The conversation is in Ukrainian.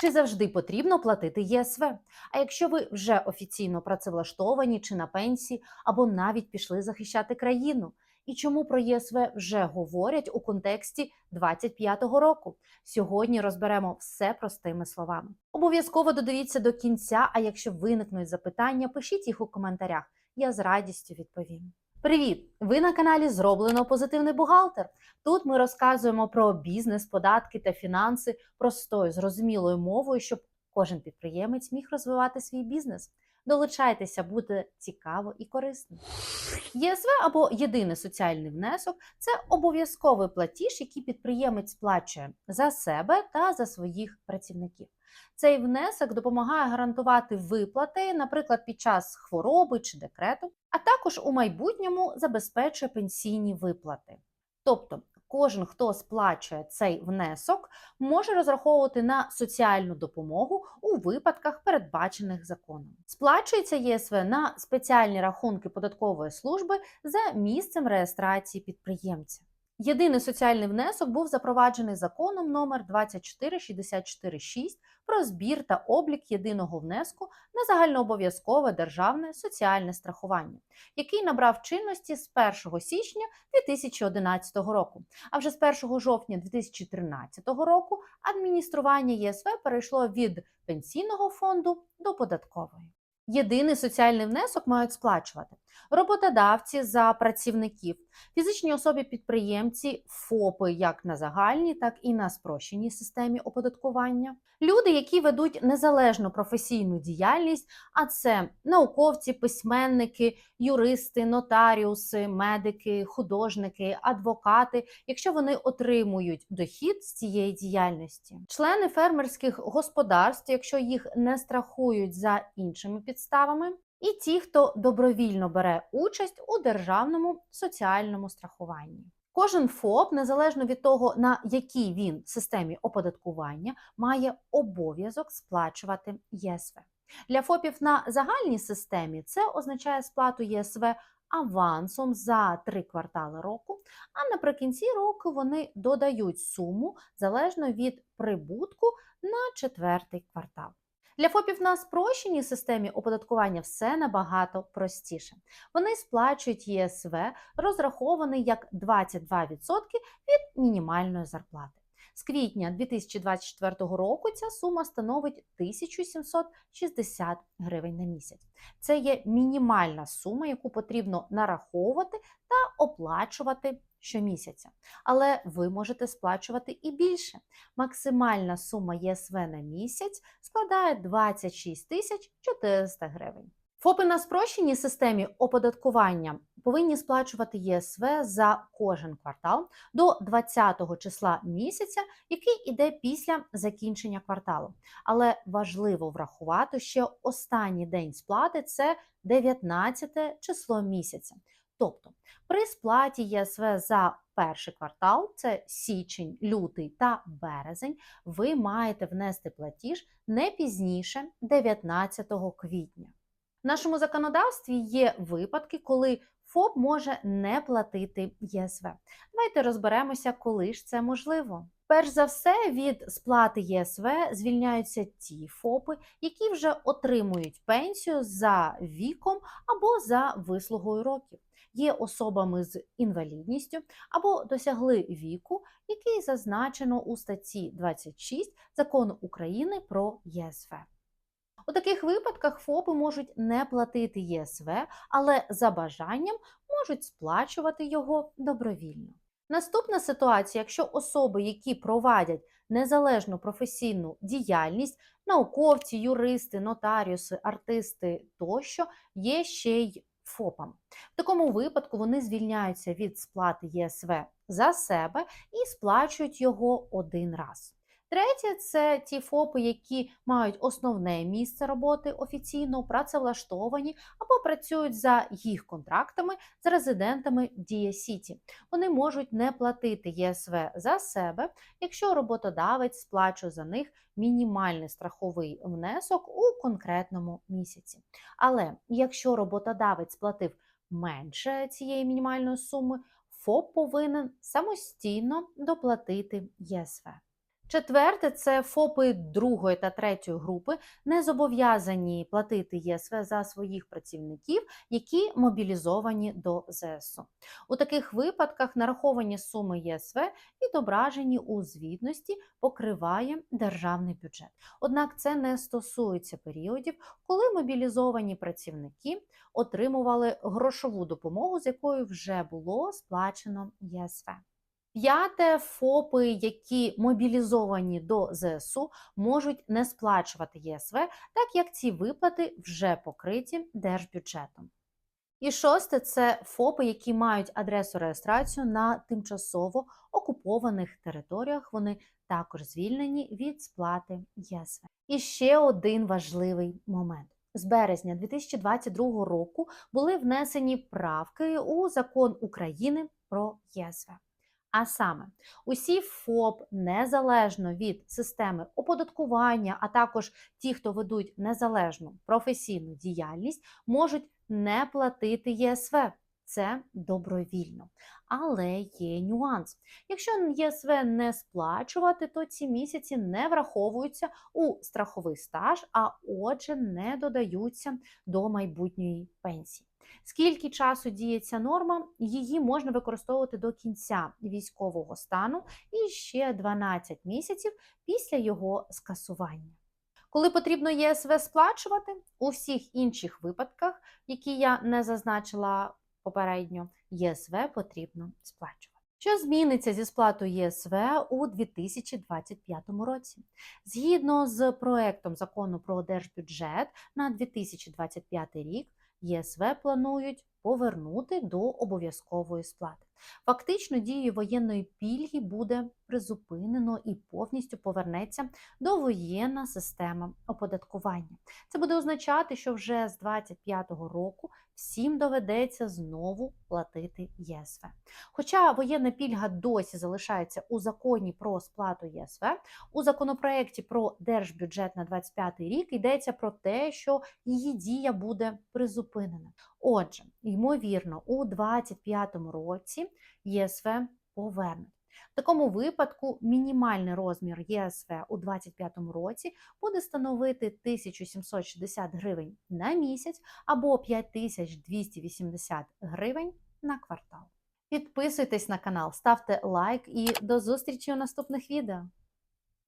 Чи завжди потрібно платити ЄСВ? А якщо ви вже офіційно працевлаштовані чи на пенсії, або навіть пішли захищати країну? І чому про ЄСВ вже говорять у контексті 25-го року? Сьогодні розберемо все простими словами. Обов'язково додивіться до кінця. А якщо виникнуть запитання, пишіть їх у коментарях. Я з радістю відповім. Привіт! Ви на каналі Зроблено Позитивний бухгалтер. Тут ми розказуємо про бізнес, податки та фінанси простою, зрозумілою мовою, щоб кожен підприємець міг розвивати свій бізнес. Долучайтеся, буде цікаво і корисно. ЄСВ або єдиний соціальний внесок це обов'язковий платіж, який підприємець сплачує за себе та за своїх працівників. Цей внесок допомагає гарантувати виплати, наприклад, під час хвороби чи декрету, а також у майбутньому забезпечує пенсійні виплати. Тобто, кожен, хто сплачує цей внесок, може розраховувати на соціальну допомогу у випадках, передбачених законом. Сплачується ЄСВ на спеціальні рахунки податкової служби за місцем реєстрації підприємця. Єдиний соціальний внесок був запроваджений законом номер 24646 про збір та облік єдиного внеску на загальнообов'язкове державне соціальне страхування, який набрав чинності з 1 січня 2011 року. А вже з 1 жовтня 2013 року адміністрування ЄСВ перейшло від пенсійного фонду до податкової. Єдиний соціальний внесок мають сплачувати роботодавці за працівників, фізичні особи-підприємці, ФОПи як на загальній, так і на спрощеній системі оподаткування. Люди, які ведуть незалежну професійну діяльність, а це науковці, письменники, юристи, нотаріуси, медики, художники, адвокати, якщо вони отримують дохід з цієї діяльності, члени фермерських господарств, якщо їх не страхують за іншими підставами, і ті, хто добровільно бере участь у державному соціальному страхуванні. Кожен ФОП, незалежно від того, на якій він системі оподаткування, має обов'язок сплачувати ЄСВ. Для ФОПів на загальній системі це означає сплату ЄСВ авансом за три квартали року, а наприкінці року вони додають суму залежно від прибутку на четвертий квартал. Для ФОПів на спрощеній системі оподаткування все набагато простіше. Вони сплачують ЄСВ, розрахований як 22% від мінімальної зарплати. З квітня 2024 року ця сума становить 1760 гривень на місяць. Це є мінімальна сума, яку потрібно нараховувати та оплачувати щомісяця. Але ви можете сплачувати і більше. Максимальна сума ЄСВ на місяць складає 26 тисяч 400 гривень. ФОПи на спрощеній системі оподаткування повинні сплачувати ЄСВ за кожен квартал до 20 числа місяця, який іде після закінчення кварталу. Але важливо врахувати, що останній день сплати це 19 число місяця. Тобто при сплаті ЄСВ за перший квартал, це січень, лютий та березень, ви маєте внести платіж не пізніше 19 квітня. В нашому законодавстві є випадки, коли ФОП може не платити ЄСВ. Давайте розберемося, коли ж це можливо. Перш за все, від сплати ЄСВ звільняються ті ФОПи, які вже отримують пенсію за віком або за вислугою років є особами з інвалідністю або досягли віку, який зазначено у статті 26 закону України про ЄСВ. У таких випадках ФОПи можуть не платити ЄСВ, але за бажанням можуть сплачувати його добровільно. Наступна ситуація, якщо особи, які провадять незалежну професійну діяльність, науковці, юристи, нотаріуси, артисти тощо, є ще й ФОПам. В такому випадку вони звільняються від сплати ЄСВ за себе і сплачують його один раз. Третє це ті ФОПи, які мають основне місце роботи офіційно працевлаштовані або працюють за їх контрактами з резидентами Дія Сіті. Вони можуть не платити ЄСВ за себе, якщо роботодавець сплачує за них мінімальний страховий внесок у конкретному місяці. Але якщо роботодавець платив менше цієї мінімальної суми, ФОП повинен самостійно доплатити ЄСВ. Четверте, це ФОПи другої та третьої групи не зобов'язані платити ЄСВ за своїх працівників, які мобілізовані до ЗСУ. У таких випадках нараховані суми ЄСВ відображені у звітності, покриває державний бюджет. Однак це не стосується періодів, коли мобілізовані працівники отримували грошову допомогу, з якою вже було сплачено ЄСВ. П'яте ФОПи, які мобілізовані до ЗСУ, можуть не сплачувати ЄСВ, так як ці виплати вже покриті держбюджетом. І шосте це ФОПи, які мають адресу реєстрацію на тимчасово окупованих територіях. Вони також звільнені від сплати ЄСВ. І ще один важливий момент. З березня 2022 року були внесені правки у закон України про ЄСВ. А саме, усі ФОП незалежно від системи оподаткування, а також ті, хто ведуть незалежну професійну діяльність, можуть не платити ЄСВ. Це добровільно. Але є нюанс. Якщо ЄСВ не сплачувати, то ці місяці не враховуються у страховий стаж, а отже, не додаються до майбутньої пенсії. Скільки часу діє ця норма, її можна використовувати до кінця військового стану і ще 12 місяців після його скасування. Коли потрібно ЄСВ сплачувати, у всіх інших випадках, які я не зазначила попередньо, ЄСВ потрібно сплачувати. Що зміниться зі сплатою ЄСВ у 2025 році? Згідно з проектом закону про держбюджет на 2025 рік, ЄСВ планують повернути до обов'язкової сплати. Фактично, дією воєнної пільги буде призупинено і повністю повернеться довоєнна система оподаткування. Це буде означати, що вже з 2025 року всім доведеться знову платити ЄСВ. Хоча воєнна пільга досі залишається у законі про сплату ЄСВ, у законопроекті про держбюджет на 2025 рік йдеться про те, що її дія буде призупинена. Отже, ймовірно, у 2025 році ЄСВ повернуть. В такому випадку мінімальний розмір ЄСВ у 2025 році буде становити 1760 гривень на місяць або 5280 гривень на квартал. Підписуйтесь на канал, ставте лайк і до зустрічі у наступних відео.